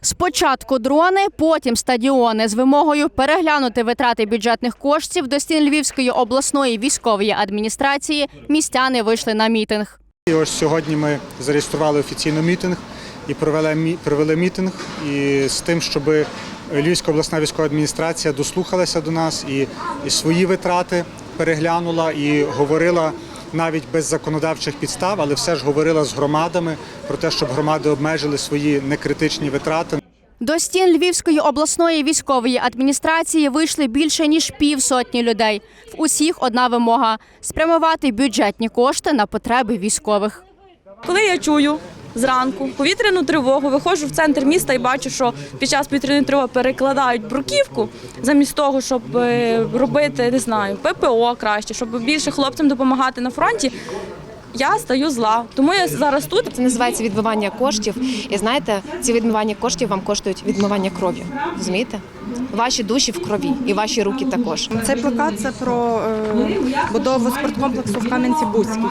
Спочатку дрони, потім стадіони з вимогою переглянути витрати бюджетних коштів до стін Львівської обласної військової адміністрації. Містяни вийшли на мітинг. І ось сьогодні ми зареєстрували офіційно мітинг і провели, провели мітинг і з тим, щоб Львівська обласна військова адміністрація дослухалася до нас і, і свої витрати переглянула і говорила навіть без законодавчих підстав, але все ж говорила з громадами про те, щоб громади обмежили свої некритичні витрати. До стін Львівської обласної військової адміністрації вийшли більше ніж півсотні людей. В усіх одна вимога спрямувати бюджетні кошти на потреби військових. Коли я чую зранку повітряну тривогу, виходжу в центр міста і бачу, що під час повітряної тривоги перекладають бруківку, замість того, щоб е, робити, не знаю, ППО краще, щоб більше хлопцям допомагати на фронті. Я стаю зла, тому я зараз тут. Це називається відмивання коштів. І знаєте, ці відмивання коштів вам коштують відмивання крові. Розумієте? Ваші душі в крові і ваші руки також. Цей плакат це про е, будову спорткомплексу в Кам'янці-Бузькій.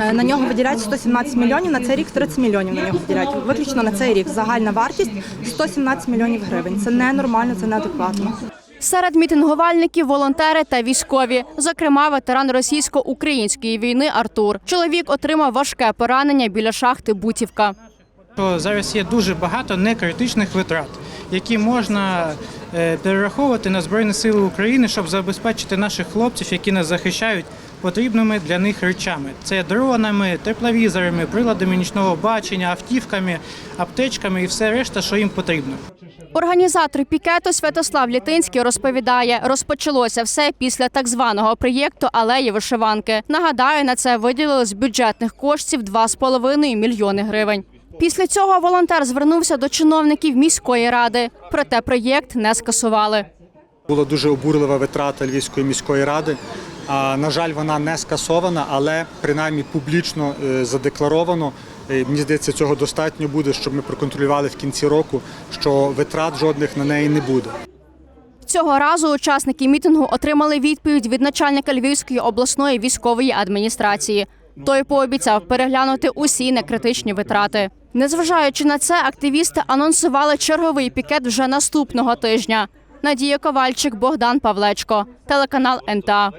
Е, на нього виділяють 117 мільйонів, на цей рік 30 мільйонів на нього виділяють. Виключно на цей рік загальна вартість 117 мільйонів гривень. Це ненормально, це неадекватно. Серед мітингувальників волонтери та військові, зокрема ветеран російсько-української війни Артур. Чоловік отримав важке поранення біля шахти Бутівка. зараз є дуже багато некритичних витрат, які можна е, перераховувати на Збройні Сили України, щоб забезпечити наших хлопців, які нас захищають, потрібними для них речами. Це дронами, тепловізорами, приладами нічного бачення, автівками, аптечками і все решта, що їм потрібно. Організатор пікету Святослав Літинський розповідає, розпочалося все після так званого проєкту Алеї вишиванки. Нагадаю, на це виділили з бюджетних коштів 2,5 мільйони гривень. Після цього волонтер звернувся до чиновників міської ради, проте проєкт не скасували. Була дуже обурлива витрата Львівської міської ради. На жаль, вона не скасована, але принаймні публічно е, задекларовано. Мені здається, цього достатньо буде, щоб ми проконтролювали в кінці року, що витрат жодних на неї не буде. Цього разу учасники мітингу отримали відповідь від начальника Львівської обласної військової адміністрації. Той пообіцяв переглянути усі некритичні витрати. Незважаючи на це, активісти анонсували черговий пікет вже наступного тижня. Надія Ковальчик, Богдан Павлечко, телеканал НТА.